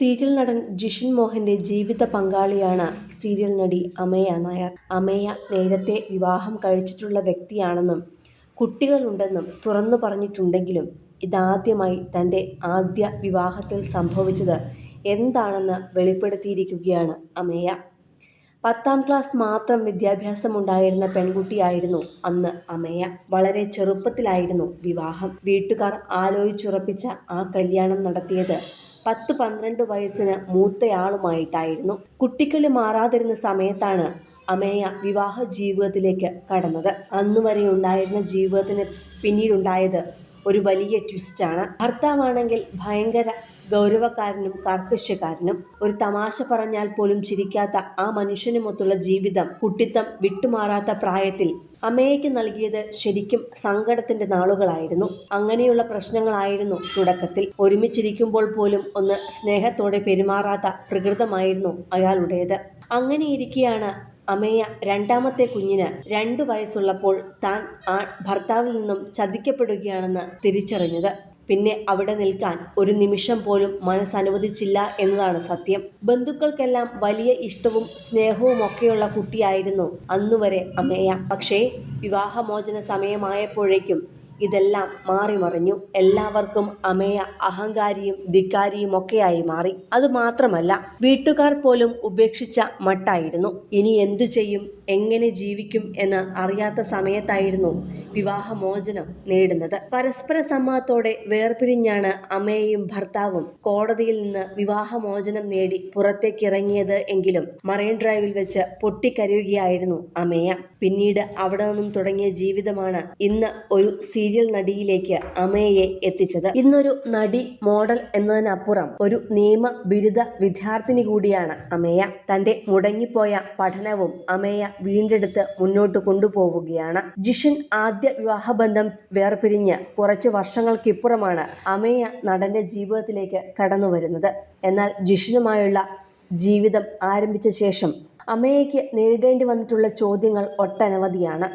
Serial നടൻ ജിഷിൻ മോഹന്റെ ജീവിത പങ്കാളിയാണ് serial നടി അമേയ നായർ. അമേയ നേരത്തെ വിവാഹം കഴിച്ചിട്ടുള്ള വ്യക്തിയാണെന്നും കുട്ടികളുണ്ടെന്നും തുറന്നു പറഞ്ഞിട്ടുണ്ടെങ്കിലും ഇതാദ്യമായി തന്റെ ആദ്യ വിവാഹത്തിൽ സംഭവിച്ചത് എന്താണെന്ന് വെളിപ്പെടുത്തിയിരിക്കുകയാണ് അമേയ. പത്താം ക്ലാസ് മാത്രം വിദ്യാഭ്യാസം ഉണ്ടായിരുന്ന പെൺകുട്ടിയായിരുന്നു അന്ന് അമേയ. വളരെ ചെറുപ്പത്തിലായിരുന്നു വിവാഹം. വീട്ടുകാർ ആലോചിച്ചുറപ്പിച്ച ആ കല്യാണം നടത്തിയത് പത്ത് പന്ത്രണ്ട് വയസ്സിന് മൂത്തയാളുമായിട്ടായിരുന്നു. കുട്ടിക്കളി മാറാതിരുന്ന സമയത്താണ് അമേയ വിവാഹ ജീവിതത്തിലേക്ക് കടന്നത്. അന്നുവരെ ഉണ്ടായിരുന്ന ജീവിതത്തിന് പിന്നീടുണ്ടായത് ഒരു വലിയ ട്വിസ്റ്റാണ്. ഭർത്താവാണെങ്കിൽ ഭയങ്കര ഗൗരവക്കാരനും കർക്കശക്കാരനും. ഒരു തമാശ പറഞ്ഞാൽ പോലും ചിരിക്കാത്ത ആ മനുഷ്യനുമൊത്തുള്ള ജീവിതം കുട്ടിത്തം വിട്ടുമാറാത്ത പ്രായത്തിൽ അമ്മയ്ക്ക് നൽകിയത് ശരിക്കും സങ്കടത്തിന്റെ നാളുകളായിരുന്നു. അങ്ങനെയുള്ള പ്രശ്നങ്ങളായിരുന്നു തുടക്കത്തിൽ. ഒരുമിച്ചിരിക്കുമ്പോൾ പോലും ഒന്ന് സ്നേഹത്തോടെ പെരുമാറാത്ത പ്രകൃതമായിരുന്നു അയാളുടേത്. അങ്ങനെയിരിക്കെയാണ് അമേയ രണ്ടാമത്തെ കുഞ്ഞിന് രണ്ടു വയസ്സുള്ളപ്പോൾ താൻ ആ ഭർത്താവിൽ നിന്നും ചതിക്കപ്പെടുകയാണെന്ന് തിരിച്ചറിഞ്ഞത്. പിന്നെ അവിടെ നിൽക്കാൻ ഒരു നിമിഷം പോലും മനസ്സനുവദിച്ചില്ല എന്നതാണ് സത്യം. ബന്ധുക്കൾക്കെല്ലാം വലിയ ഇഷ്ടവും സ്നേഹവും ഒക്കെയുള്ള കുട്ടിയായിരുന്നു അന്നുവരെ അമേയ. പക്ഷേ വിവാഹമോചന സമയമായപ്പോഴേക്കും ഇതെല്ലാം മാറി മറിഞ്ഞു എല്ലാവർക്കും അമേയ അഹങ്കാരിയും ധിക്കാരിയും ഒക്കെയായി മാറി. അത് മാത്രമല്ല വീട്ടുകാർ പോലും ഉപേക്ഷിച്ച മട്ടായിരുന്നു. ഇനി എന്തു ചെയ്യും എങ്ങനെ ജീവിക്കും എന്ന് അറിയാത്ത സമയത്തായിരുന്നു വിവാഹമോചനം നേടുന്നത്. പരസ്പര സമ്മതത്തോടെ വേർപിരിഞ്ഞാണ് അമ്മയെയും ഭർത്താവും കോടതിയിൽ നിന്ന് വിവാഹമോചനം നേടി പുറത്തേക്കിറങ്ങിയത് എങ്കിലും മറൈൻ ഡ്രൈവിൽ വെച്ച് പൊട്ടിക്കരയുകയായിരുന്നു അമേയ. പിന്നീട് അവിടെ നിന്നും തുടങ്ങിയ ജീവിതമാണ് ഇന്ന് ഒരു സീരിയൽ നടിയിലേക്ക് അമേയയെ എത്തിച്ചത്. ഇന്നൊരു നടി മോഡൽ എന്നതിനപ്പുറം ഒരു നിയമ ബിരുദ വിദ്യാർത്ഥിനി കൂടിയാണ് അമേയ. തന്റെ മുടങ്ങിപ്പോയ പഠനവും അമേയ വീണ്ടെടുത്ത് മുന്നോട്ട് കൊണ്ടുപോവുകയാണ്. ജിഷിൻ ആദ്യ വിവാഹബന്ധം വേർപിരിഞ്ഞ് കുറച്ച് വർഷങ്ങൾക്കിപ്പുറമാണ് അമേയ നടന്റെ ജീവിതത്തിലേക്ക് കടന്നു വരുന്നത് എന്നാൽ ജിഷിനുമായുള്ള ജീവിതം ആരംഭിച്ച ശേഷം അമേയയ്ക്ക് നേരിടേണ്ടി വന്നിട്ടുള്ള ചോദ്യങ്ങൾ ഒട്ടനവധിയാണ്.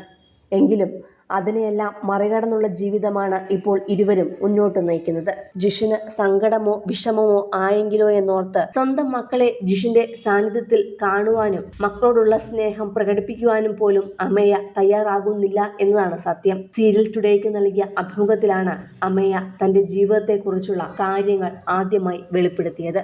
എങ്കിലും അതിനെയെല്ലാം മറികടന്നുള്ള ജീവിതമാണ് ഇപ്പോൾ ഇരുവരും മുന്നോട്ട് നയിക്കുന്നത്. ജിഷിന് സങ്കടമോ വിഷമമോ ആയെങ്കിലോ എന്നോർത്ത് സ്വന്തം മക്കളെ ജിഷിന്റെ സാന്നിധ്യത്തിൽ കാണുവാനും മക്കളോടുള്ള സ്നേഹം പ്രകടിപ്പിക്കുവാനും പോലും അമ്മയ തയ്യാറാകുന്നില്ല എന്നതാണ് സത്യം. സീരിയൽ ടുഡേക്ക് നൽകിയ അഭിമുഖത്തിലാണ് അമ്മയ തന്റെ ജീവിതത്തെക്കുറിച്ചുള്ള കാര്യങ്ങൾ ആദ്യമായി വെളിപ്പെടുത്തിയത്.